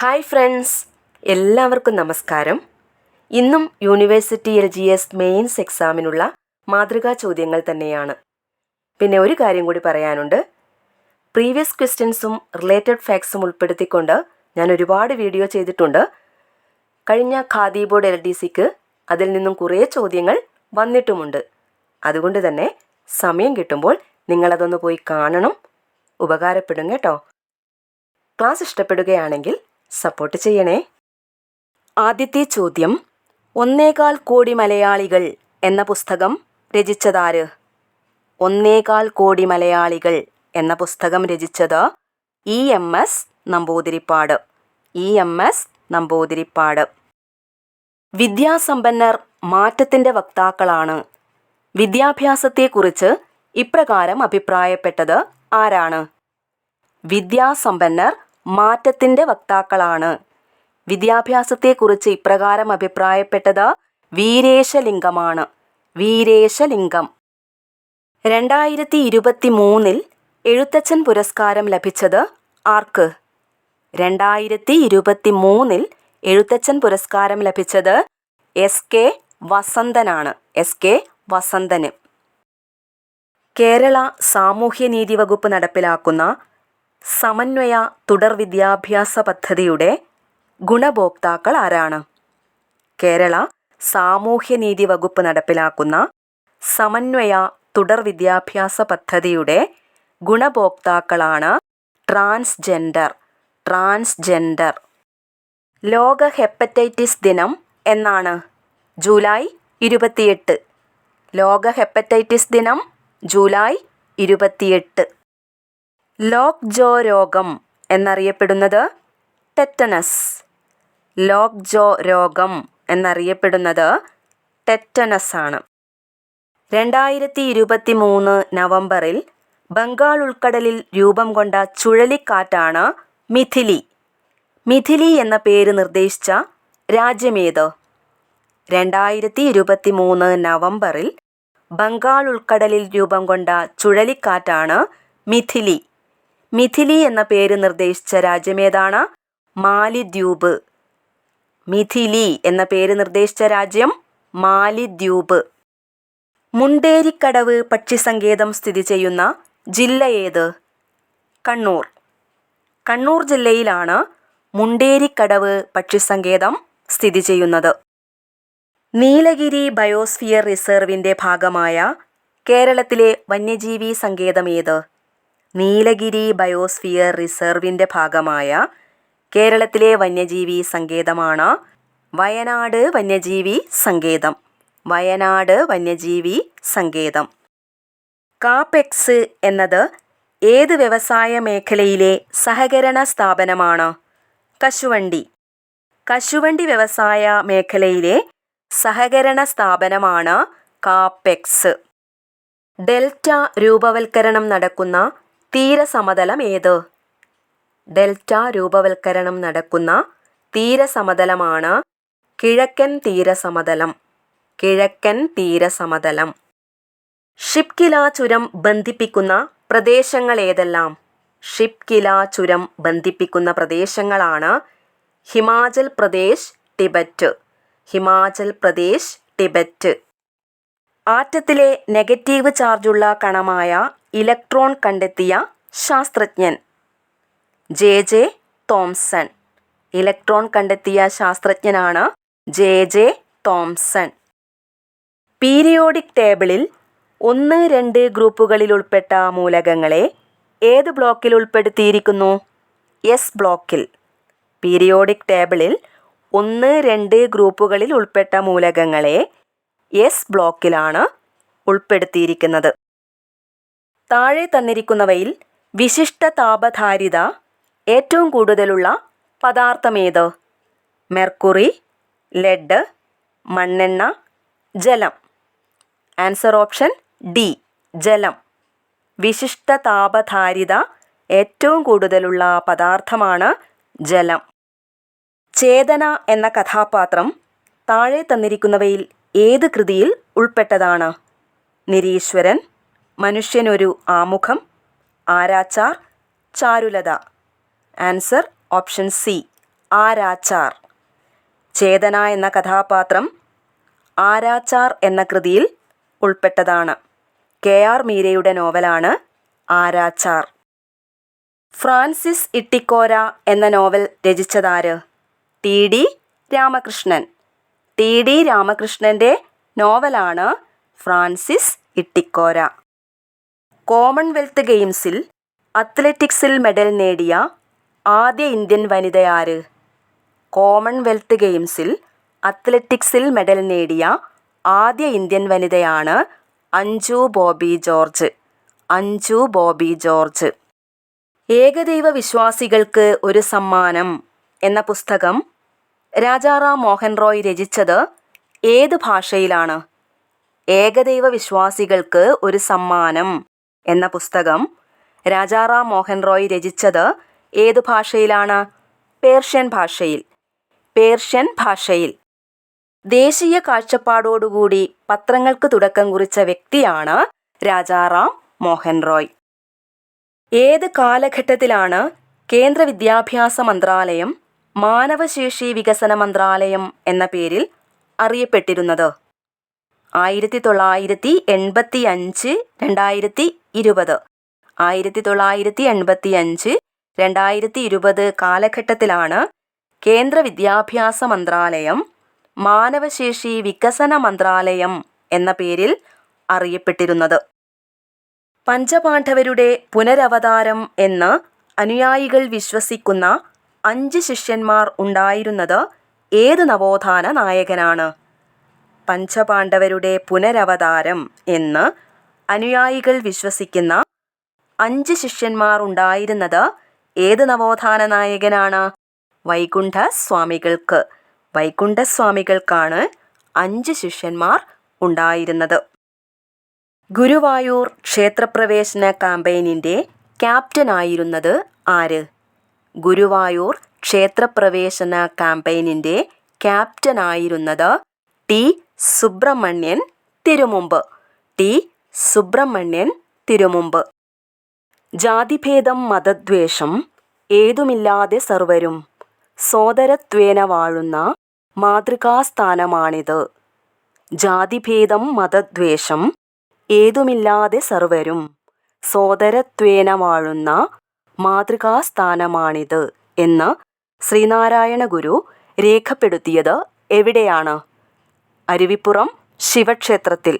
Hi friends എല്ലാവർക്കും നമസ്കാരം. ഇന്നും university L G S mains എക്സാമിനുള്ള മാതൃകാ ചോദ്യങ്ങൾ തന്നെയാണ്. പിന്നെ ഒരു കാര്യം കൂടി പറയാനുണ്ട്. പ്രീവിയസ് ക്വസ്റ്റ്യൻസും റിലേറ്റഡ് ഫാക്ട്സും ഉൾപ്പെടുത്തിക്കൊണ്ട് ഞാൻ ഒരുപാട് വീഡിയോ ചെയ്തിട്ടുണ്ട്. കഴിഞ്ഞ ഖാദി ബോർഡ് എൽ ഡി സിക്ക് അതിൽ നിന്നും കുറേ ചോദ്യങ്ങൾ വന്നിട്ടുമുണ്ട്. അതുകൊണ്ട് തന്നെ സമയം കിട്ടുമ്പോൾ നിങ്ങളതൊന്ന് പോയി കാണണം. ഉപകാരപ്പെടും കേട്ടോ. ക്ലാസ് ഇഷ്ടപ്പെടുകയാണെങ്കിൽ സപ്പോർട്ട് ചെയ്യണേ. ആദ്യത്തെ ചോദ്യം ഒന്നേകാൽ കോടി മലയാളികൾ എന്ന പുസ്തകം രചിച്ചതാര്? ഒന്നേകാൽ കോടി മലയാളികൾ എന്ന പുസ്തകം രചിച്ചത് E M S Namboodiripad. E M S Namboodiripad. വിദ്യാസമ്പന്നർ മാറ്റത്തിന്റെ വക്താക്കളാണ്. വിദ്യാഭ്യാസത്തെക്കുറിച്ച് ഇപ്രകാരം അഭിപ്രായപ്പെട്ടത് ആരാണ്? വിദ്യാസമ്പന്നർ മാറ്റത്തിന്റെ വക്താക്കളാണ്. വിദ്യാഭ്യാസത്തെക്കുറിച്ച് ഇപ്രകാരം അഭിപ്രായപ്പെട്ടത് വീരേശലിംഗമാണ്. വീരേശലിംഗം. രണ്ടായിരത്തി ഇരുപത്തി മൂന്നിൽ എഴുത്തച്ഛൻ പുരസ്കാരം ലഭിച്ചത് ആർക്ക്? രണ്ടായിരത്തി ഇരുപത്തി മൂന്നിൽ എഴുത്തച്ഛൻ പുരസ്കാരം ലഭിച്ചത് എസ് കെ വസന്തനാണ്. എസ് കെ വസന്തന്. കേരള സാമൂഹ്യനീതി വകുപ്പ് നടപ്പിലാക്കുന്ന സമന്വയ തുടർ വിദ്യാഭ്യാസ പദ്ധതിയുടെ ഗുണഭോക്താക്കൾ ആരാണ്? കേരള സാമൂഹ്യനീതി വകുപ്പ് നടപ്പിലാക്കുന്ന സമന്വയ തുടർ വിദ്യാഭ്യാസ പദ്ധതിയുടെ ഗുണഭോക്താക്കളാണ് ട്രാൻസ്ജെൻഡർ ട്രാൻസ്ജെൻഡർ. ലോക ഹെപ്പറ്റൈറ്റിസ് ദിനം എന്നാണ്. ജൂലൈ ഇരുപത്തിയെട്ട്. ലോക ഹെപ്പറ്റൈറ്റിസ് ദിനം ജൂലൈ ഇരുപത്തിയെട്ട്. ലോക്ക് ജോ രോഗം എന്നറിയപ്പെടുന്നത് ടെറ്റനസ്. ലോക്ക് ജോ രോഗം എന്നറിയപ്പെടുന്നത് ടെറ്റനസ് ആണ് രണ്ടായിരത്തി ഇരുപത്തി മൂന്ന് നവംബറിൽ ബംഗാൾ ഉൾക്കടലിൽ രൂപം കൊണ്ട ചുഴലിക്കാറ്റാണ് മിഥിലി. മിഥിലി എന്ന പേര് നിർദ്ദേശിച്ച രാജ്യമേത് രണ്ടായിരത്തി ഇരുപത്തി മൂന്ന് നവംബറിൽ ബംഗാൾ ഉൾക്കടലിൽ രൂപം കൊണ്ട ചുഴലിക്കാറ്റാണ് മിഥിലി. മിഥിലി എന്ന പേര് നിർദ്ദേശിച്ച രാജ്യമേതാണ്? മാലിദ്വീപ്. മിഥിലി എന്ന പേര് നിർദ്ദേശിച്ച രാജ്യം മാലിദ്വീപ്. മുണ്ടേരിക്കടവ് പക്ഷിസങ്കേതം സ്ഥിതി ചെയ്യുന്ന ജില്ല ഏത്? കണ്ണൂർ. കണ്ണൂർ ജില്ലയിലാണ് മുണ്ടേരിക്കടവ് പക്ഷിസങ്കേതം സ്ഥിതി ചെയ്യുന്നത്. നീലഗിരി ബയോസ്ഫിയർ റിസർവിന്റെ ഭാഗമായ കേരളത്തിലെ വന്യജീവി സങ്കേതം ഏത്? നീലഗിരി ബയോസ്ഫിയർ റിസർവിന്റെ ഭാഗമായ കേരളത്തിലെ വന്യജീവി സങ്കേതമാണ് വയനാട് വന്യജീവി സങ്കേതം. വയനാട് വന്യജീവി സങ്കേതം. കാപെക്സ് എന്നത് ഏത് വ്യവസായ മേഖലയിലെ സഹകരണ സ്ഥാപനമാണ്? കശുവണ്ടി. കശുവണ്ടി വ്യവസായ മേഖലയിലെ സഹകരണ സ്ഥാപനമാണ് കാപെക്സ്. ഡെൽറ്റ രൂപവൽക്കരണം നടക്കുന്ന തീരസമതലം ഏത് ഡെൽറ്റ രൂപവൽക്കരണം നടക്കുന്ന തീരസമതലമാണ് കിഴക്കൻ തീരസമതലം. കിഴക്കൻ തീരസമതലം. ഷിപ്കില ചുരം ബന്ധിപ്പിക്കുന്ന പ്രദേശങ്ങൾ ഏതെല്ലാം ഷിപ്കില ചുരം ബന്ധിപ്പിക്കുന്ന പ്രദേശങ്ങളാണ് ഹിമാചൽ പ്രദേശ് ടിബറ്റ്. ഹിമാചൽ പ്രദേശ് ടിബറ്റ്. ആറ്റത്തിലെ നെഗറ്റീവ് ചാർജുള്ള കണമായ ഇലക്ട്രോൺ കണ്ടെത്തിയ ശാസ്ത്രജ്ഞൻ. ജെ. ജെ. തോംസൺ. ഇലക്ട്രോൺ കണ്ടെത്തിയ ശാസ്ത്രജ്ഞനാണ് ജെ. ജെ. തോംസൺ. പീരിയോഡിക് ടേബിളിൽ ഒന്ന് രണ്ട് ഗ്രൂപ്പുകളിൽ ഉൾപ്പെട്ട മൂലകങ്ങളെ ഏത് ബ്ലോക്കിൽ ഉൾപ്പെടുത്തിയിരിക്കുന്നു? എസ് ബ്ലോക്കിൽ. പീരിയോഡിക് ടേബിളിൽ ഒന്ന് രണ്ട് ഗ്രൂപ്പുകളിൽ ഉൾപ്പെട്ട മൂലകങ്ങളെ എസ് ബ്ലോക്കിലാണ് ഉൾപ്പെടുത്തിയിരിക്കുന്നത്. താഴെ തന്നിരിക്കുന്നവയിൽ വിശിഷ്ട താപധാരിത ഏറ്റവും കൂടുതലുള്ള പദാർത്ഥമേത്? മെർക്കുറി ലെഡ് മണ്ണെണ്ണ ജലം. ആൻസർ ഓപ്ഷൻ ഡി ജലം. വിശിഷ്ട താപധാരിത ഏറ്റവും കൂടുതലുള്ള പദാർത്ഥമാണ് ജലം. ചേതന എന്ന കഥാപാത്രം താഴെ തന്നിരിക്കുന്നവയിൽ ഏത് കൃതിയിൽ ഉൾപ്പെട്ടതാണ്? നിരീശ്വരൻ മനുഷ്യനൊരു ആമുഖം Aarachaar Charulata. Answer option C Aarachaar. Chetana എന്ന കഥാപാത്രം ആരാച്ചാർ എന്ന കൃതിയിൽ ഉൾപ്പെട്ടതാണ്. കെ ആർ മീരയുടെ നോവലാണ് ആരാച്ചാർ. ഫ്രാൻസിസ് ഇട്ടിക്കോര എന്ന novel രചിച്ചതാര്? T D Ramakrishnan. T D രാമകൃഷ്ണന്റെ നോവലാണ് ഫ്രാൻസിസ് ഇട്ടിക്കോര. കോമൺവെൽത്ത് ഗെയിംസിൽ അത്ലറ്റിക്സിൽ മെഡൽ നേടിയ ആദ്യ ഇന്ത്യൻ വനിതയാര് കോമൺവെൽത്ത് ഗെയിംസിൽ അത്ലറ്റിക്സിൽ മെഡൽ നേടിയ ആദ്യ ഇന്ത്യൻ വനിതയാണ് അഞ്ജു ബോബി ജോർജ്. അഞ്ജു ബോബി ജോർജ്. ഏകദൈവ വിശ്വാസികൾക്ക് ഒരു സമ്മാനം എന്ന പുസ്തകം രാജാറാം മോഹൻ റോയ് രചിച്ചത് ഏത് ഭാഷയിലാണ്? ഏകദൈവ വിശ്വാസികൾക്ക് ഒരു സമ്മാനം എന്ന പുസ്തകം രാജാറാം മോഹൻ റോയ് രചിച്ചത് ഏതു ഭാഷയിലാണ്? പേർഷ്യൻ ഭാഷയിൽ. പേർഷ്യൻ ഭാഷയിൽ. ദേശീയ കാഴ്ചപ്പാടോടുകൂടി പത്രങ്ങൾക്ക് തുടക്കം കുറിച്ച വ്യക്തിയാണ് രാജാറാം മോഹൻ റോയ്. ഏത് കാലഘട്ടത്തിലാണ് കേന്ദ്ര വിദ്യാഭ്യാസ മന്ത്രാലയം മാനവശേഷി വികസന മന്ത്രാലയം എന്ന പേരിൽ അറിയപ്പെട്ടിരുന്നത്? ആയിരത്തി തൊള്ളായിരത്തി എൺപത്തി അഞ്ച് രണ്ടായിരത്തി ഇരുപത്. ആയിരത്തി തൊള്ളായിരത്തി എൺപത്തി അഞ്ച് രണ്ടായിരത്തി ഇരുപത് കാലഘട്ടത്തിലാണ് കേന്ദ്ര വിദ്യാഭ്യാസ മന്ത്രാലയം മാനവശേഷി വികസന മന്ത്രാലയം എന്ന പേരിൽ അറിയപ്പെട്ടിരുന്നത്. പഞ്ചപാണ്ഡവരുടെ പുനരവതാരം എന്ന് അനുയായികൾ വിശ്വസിക്കുന്ന അഞ്ച് ശിഷ്യന്മാർ ഉണ്ടായിരുന്നത് ഏത് നവോത്ഥാന നായകനാണ്? പഞ്ചപാണ്ഡവരുടെ പുനരവതാരം എന്ന് അനുയായികൾ വിശ്വസിക്കുന്ന അഞ്ച് ശിഷ്യന്മാർ ഉണ്ടായിരുന്നത് ഏത് നവോത്ഥാന നായകനാണ്? വൈകുണ്ഠ സ്വാമികൾക്ക്. വൈകുണ്ഠസ്വാമികൾക്കാണ് അഞ്ച് ശിഷ്യന്മാർ ഉണ്ടായിരുന്നത്. ഗുരുവായൂർ ക്ഷേത്രപ്രവേശന ക്യാമ്പയിനിന്റെ ക്യാപ്റ്റനായിരുന്നത് ആര്? ഗുരുവായൂർ ക്ഷേത്രപ്രവേശന ക്യാമ്പയിനിന്റെ ക്യാപ്റ്റനായിരുന്നത് ടി സുബ്രഹ്മണ്യൻ തിരുമുമ്പ്. ടി സുബ്രഹ്മണ്യൻ തിരുമുമ്പ്. ജാതിഭേദം മതദ്വേഷം ഏതുമില്ലാതെ സർവരും സോദരത്വേന വാഴുന്ന മാതൃകാസ്ഥാനമാണിത്. ജാതിഭേദം മതദ്വേഷം ഏതുമില്ലാതെ സർവരും സോദരത്വേന വാഴുന്ന മാതൃകാസ്ഥാനമാണിത് എന്ന് ശ്രീനാരായണ ഗുരു രേഖപ്പെടുത്തിയത് എവിടെയാണ്? അരുവിപ്പുറം ശിവക്ഷേത്രത്തിൽ.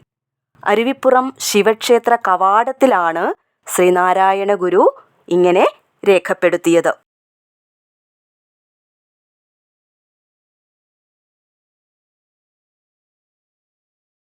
അരുവിപ്പുറം ശിവക്ഷേത്ര കവാടത്തിലാണ് ശ്രീനാരായണ ഗുരു ഇങ്ങനെ രേഖപ്പെടുത്തിയത്.